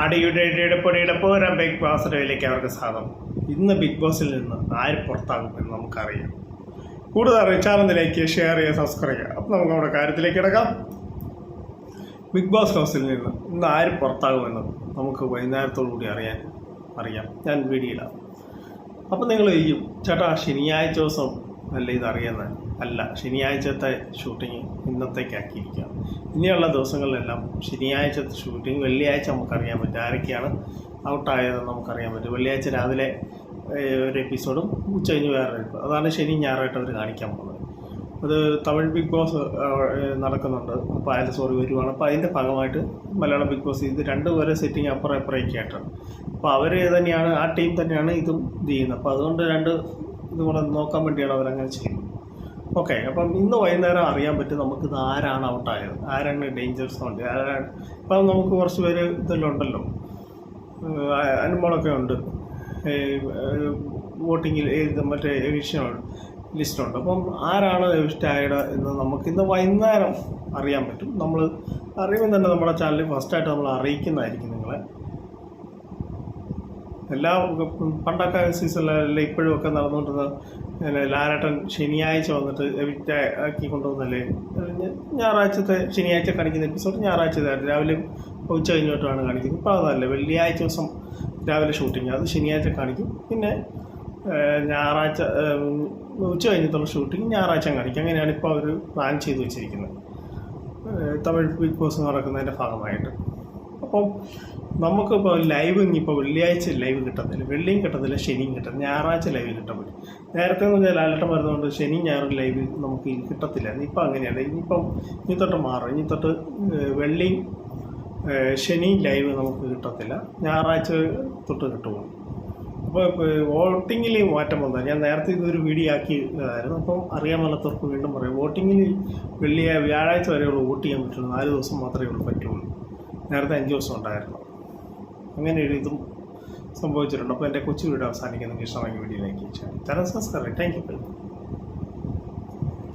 അടിയുടെ ഇടപെടിയുടെ പോരാൻ പോരാ ബിഗ് ബോസ് ഡേയിലേക്ക് അവർക്ക് സാധനം ഇന്ന് ബിഗ് ബോസിൽ നിന്ന് ആര് പുറത്താകും എന്ന് നമുക്കറിയാം. കൂടുതൽ അറിയിച്ചാലെന്നിലേക്ക് ഷെയർ ചെയ്യുക സബ്സ്ക്രൈബ് ചെയ്യുക. അപ്പം നമുക്ക് നമ്മുടെ കാര്യത്തിലേക്ക് കിടക്കാം. ബിഗ് ബോസ് ഹൗസിൽ നിന്ന് ഇന്ന് ആര് പുറത്താകുമെന്ന് നമുക്ക് വൈകുന്നേരത്തോടു കൂടി അറിയാൻ അറിയാം. ഞാൻ വീഡിയോയിലാണ് അപ്പം നിങ്ങൾ ചെയ്യും ചേട്ടാ ശനിയാഴ്ച ദിവസം അല്ല ഇത് അറിയുന്നത് അല്ല ശനിയാഴ്ചത്തെ ഷൂട്ടിങ് ഇന്നത്തേക്കാക്കിയിരിക്കുക ഇനിയുള്ള ദിവസങ്ങളിലെല്ലാം ശനിയാഴ്ചത്തെ ഷൂട്ടിങ് വെള്ളിയാഴ്ച നമുക്കറിയാൻ പറ്റും ആരൊക്കെയാണ് ഔട്ടായതെന്ന് നമുക്കറിയാൻ പറ്റും. വെള്ളിയാഴ്ച രാവിലെ ഒരു എപ്പിസോഡും ഉച്ച കഴിഞ്ഞ് അതാണ് ശനി ഞായറായിട്ട് അവർ കാണിക്കാൻ പോകുന്നത്. അത് തമിഴ് ബിഗ് ബോസ് നടക്കുന്നുണ്ട്. അപ്പോൾ അതിൽ സോറി വരുവാണ്. അപ്പോൾ അതിന്റെ ഭാഗമായിട്ട് മലയാളം ബിഗ് ബോസ് ഇത് രണ്ട് പേരെ സെറ്റിങ് അപ്പുറം ഇപ്പുറമൊക്കെ ആയിട്ടാണ് അപ്പോൾ അവർ തന്നെയാണ് ആ ടീം തന്നെയാണ് ഇതും ഇത് ചെയ്യുന്നത്. അപ്പോൾ അതുകൊണ്ട് രണ്ട് ഇതും കൂടെ നോക്കാൻ വേണ്ടിയാണ് അവരങ്ങനെ ചെയ്യുന്നത്. ഓക്കെ അപ്പം ഇന്ന് വൈകുന്നേരം അറിയാൻ പറ്റും നമുക്ക് ഇത് ആരാണ് ഔട്ടായത്? ആരാണ് ഡേഞ്ചർ ഉണ്ട് ആരാണ് ഇപ്പം നമുക്ക് കുറച്ച് പേര് ഇതെല്ലാം ഉണ്ടല്ലോ അനുഭവമൊക്കെ ഉണ്ട്. വോട്ടിങ്ങിൽ ഇത് മറ്റേ എവിഷൻ ലിസ്റ്റുണ്ട്. അപ്പം ആരാണ് എവിഷ്ടായത് എന്ന് നമുക്ക് ഇന്ന് വൈകുന്നേരം അറിയാൻ പറ്റും. നമ്മൾ അറിയുമ്പോൾ തന്നെ നമ്മുടെ ചാനലിൽ ഫസ്റ്റായിട്ട് നമ്മൾ അറിയിക്കുന്നതായിരിക്കും നിങ്ങളെ. എല്ലാ പണ്ടൊക്കെ സീസണിലല്ല ഇപ്പോഴും ഒക്കെ നടന്നുകൊണ്ടിരുന്ന പിന്നെ ലാലേട്ടൻ ശനിയാഴ്ച വന്നിട്ട് എവിറ്റ് ആക്കി കൊണ്ടുവന്നല്ലേ? ഞായറാഴ്ചത്തെ ശനിയാഴ്ച കാണിക്കുന്ന എപ്പിസോഡ് ഞായറാഴ്ച രാവിലെ ഉച്ച കഴിഞ്ഞിട്ടാണ് കാണിക്കുന്നത്. ഇപ്പോൾ അതല്ല വെള്ളിയാഴ്ച ദിവസം രാവിലെ ഷൂട്ടിങ്. അത് ശനിയാഴ്ച കാണിക്കും. പിന്നെ ഞായറാഴ്ച ഉച്ച കഴിഞ്ഞിട്ടുള്ള ഷൂട്ടിങ് ഞായറാഴ്ച കാണിക്കും. അങ്ങനെയാണ് ഇപ്പോൾ അവർ പ്ലാൻ ചെയ്ത് വെച്ചിരിക്കുന്നത്. തമിഴ് ബിഗ് ബോസ് നടക്കുന്നതിന്റെ ഭാഗമായിട്ട്. അപ്പം നമുക്കിപ്പോൾ ലൈവ് ഇനിയിപ്പോൾ വെള്ളിയാഴ്ച ലൈവ് കിട്ടത്തില്ല. വെള്ളിയും കിട്ടത്തില്ല ശനിയും കിട്ടത്തില്ല ഞായറാഴ്ച ലൈവ് പറ്റും. നേരത്തെ എന്ന് പറഞ്ഞാൽ ലാലട്ടം വരുന്നതുകൊണ്ട് ശനി ഞായറും ലൈവ് നമുക്ക് കിട്ടത്തില്ല. ഇപ്പം അങ്ങനെയല്ല. ഇനിയിപ്പം ഇനി തൊട്ട് മാറും. ഇനി തൊട്ട് വെള്ളിയും ശനി ലൈവ് നമുക്ക് കിട്ടത്തില്ല. ഞായറാഴ്ച തൊട്ട് കിട്ടുള്ളൂ. അപ്പോൾ വോട്ടിങ്ങിൽ മാറ്റം വന്നാൽ ഞാൻ നേരത്തെ ഇതൊരു വീഡിയോ ആക്കിയതായിരുന്നു. അപ്പം അറിയാൻ മേലാത്തവർക്ക് വീണ്ടും പറയാം. വോട്ടിങ്ങിൽ വെള്ളിയാഴ്ച വ്യാഴാഴ്ച വരെയുള്ളൂ വോട്ട് ചെയ്യാൻ പറ്റുള്ളൂ. നാല് ദിവസം മാത്രമേ ഉള്ളൂ പറ്റുള്ളൂ. നേരത്തെ അഞ്ച് ദിവസം ഉണ്ടായിരുന്നു. അങ്ങനെ ഒരു ഇതും സംഭവിച്ചിട്ടുണ്ട്. അപ്പോൾ എന്റെ കൊച്ചു വീട് അവസാനിക്കുന്ന. ഇഷ്ടമായി വീഡിയോയിലേക്ക് ചാനൽ സംസ്കാരം താങ്ക് യു